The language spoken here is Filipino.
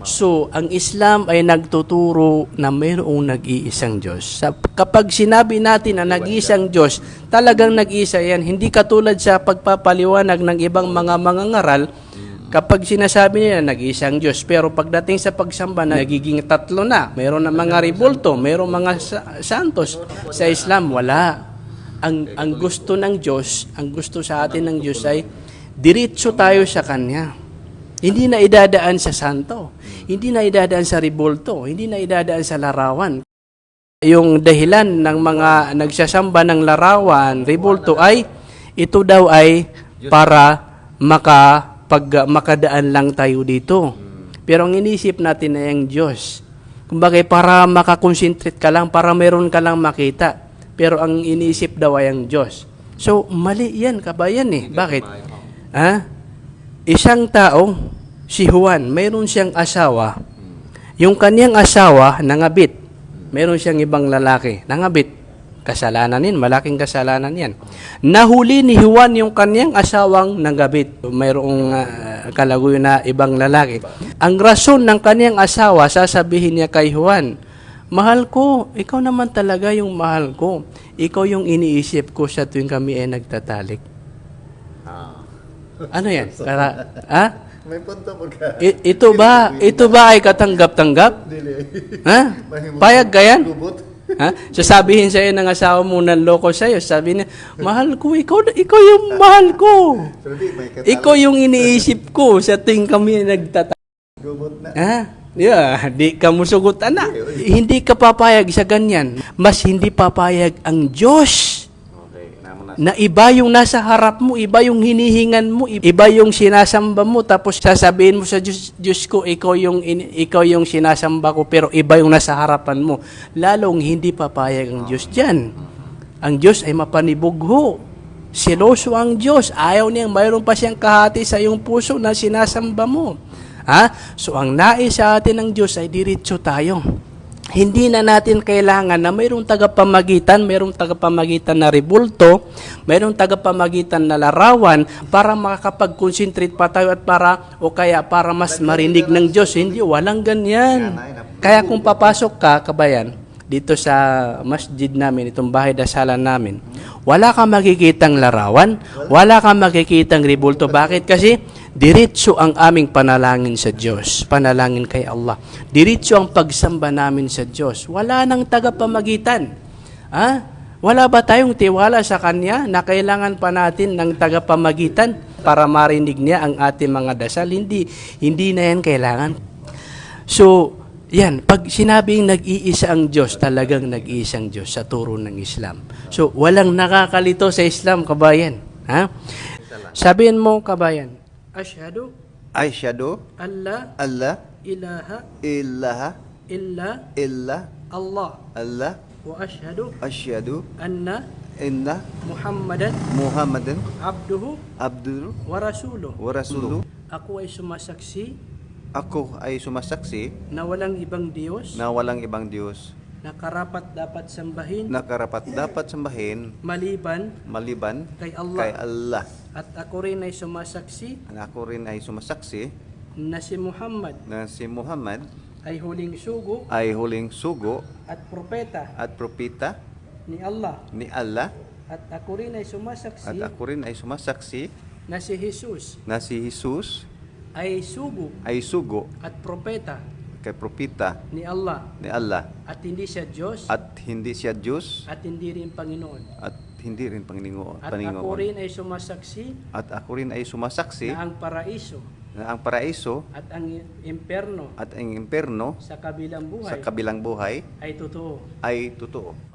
So, ang Islam ay nagtuturo na mayroong nag-iisang Diyos. Sa, kapag sinabi natin na nag-iisang Diyos, talagang nag-iisa yan. Hindi katulad sa pagpapaliwanag ng ibang mga mangangaral, kapag sinasabi nila nag-iisang Diyos, pero pagdating sa pagsamba, nagiging tatlo na. Mayroon na mga ribulto, mayroong mga sa- santos. Sa Islam, wala. Ang, ang gusto ng Diyos, ang gusto sa atin ng Diyos ay diretso tayo sa Kanya. Hindi na idadaan sa santo. Hindi na idadaan sa ribulto. Hindi na idadaan sa larawan. Yung dahilan ng mga nagsasamba ng larawan, ribulto ay ito daw ay para makapag, makadaan lang tayo dito. Pero ang inisip natin ay ang Diyos. Kumbaga para makakonsentrate ka lang, para meron ka lang makita. Pero ang iniisip daw ay ang Diyos. So, mali yan, kabayan eh. Bakit? Ha? Isang tao, si Juan, mayroon siyang asawa. Yung kanyang asawa, nangabit. Mayroon siyang ibang lalaki, nangabit. Kasalanan yan, malaking kasalanan yan. Nahuli ni Juan yung kanyang asawang nangabit. Mayroong uh, kalaguyo na ibang lalaki. Ang rason ng kanyang asawa, sasabihin niya kay Juan, Mahal ko, ikaw naman talaga yung mahal ko. Ikaw yung iniisip ko sa tuwing kami ay nagtatalik. Ano yan? Para, ha? May punto mo ka. I- ito ba, ito ba ay katanggap-tanggap? Ha? Payag ka yan? Gubot. Ha? Sasabihin sa'yo ng asawa mo na loko sa'yo. Sabi niya, mahal ko, ikaw, ikaw yung mahal ko. Di, may katalo. Ikaw yung iniisip ko sa tuwing kami nagtata. Gubot na. Ha? Yeah, di ka musugot anak. Hindi ka papayag sa ganyan. Mas hindi papayag ang Diyos. Na. iba yung nasa harap mo, iba yung hinihingan mo, iba yung sinasamba mo, tapos sasabihin mo sa Diyos, Diyos ko, ikaw yung, ikaw yung sinasamba ko, pero iba yung nasa harapan mo. Lalong hindi papayag ang Diyos dyan. Ang Diyos ay mapanibugho. Seloso ang Diyos. Ayaw niyang mayroon pa siyang kahati sa iyong puso na sinasamba mo. Ha? So ang nais sa atin ng Diyos ay diretso tayo. Hindi na natin kailangan na mayroong tagapamagitan, mayroong tagapamagitan na ribulto, mayroong tagapamagitan na larawan para makakapag-concentrate pa tayo at para o kaya para mas marinig ng Diyos. Hindi, walang ganyan. Kaya kung papasok ka, kabayan, dito sa masjid namin, itong bahay dasalan namin, wala kang makikitang larawan, wala kang makikitang ribulto. Bakit? Kasi diretso ang aming panalangin sa Diyos, panalangin kay Allah. Diretso ang pagsamba namin sa Diyos. Wala nang tagapamagitan. Ha? Wala ba tayong tiwala sa Kanya na kailangan pa natin ng tagapamagitan para marinig niya ang ating mga dasal? Hindi, hindi na yan kailangan. So, yan, pag sinabing nag-iisa ang Diyos, talagang nag-iisang Diyos sa turo ng Islam. So, walang nakakalito sa Islam, kabayan. Ha? Sabihin mo, kabayan, Aishadu, Allah Allah, ilaha ilaha, illa illa, Allah Allah, wa ashhadu asyadu, anna inna, Muhammadan Muhammadan, abduhu abdul, wa rasuluh. wa rasuluh. Ako ay sumasaksi Ako ay sumasaksi na walang ibang Diyos na walang ibang Diyos na karapat dapat sambahin na karapat dapat sambahin maliban maliban kay Allah. kay Allah. At ako rin ay sumasaksi Ang Ako rin ay sumasaksi na si Muhammad na si Muhammad ay huling sugo ay huling sugo at propeta at propeta ni Allah. ni Allah At ako rin ay at sumasaksi ako rin ay sumasaksi na si Jesus na si Jesus ay sugo ay sugo at propeta kay propeta ni Allah. ni Allah At hindi siya Diyos at hindi siya Diyos at hindi rin Panginoon. at hindi rin Panginoon. At ako rin ay sumasaksi At ako rin ay sumasaksi na ang paraiso na ang paraiso at ang imperno at ang imperno sa kabilang sa buhay kabilang buhay ay totoo. ay totoo.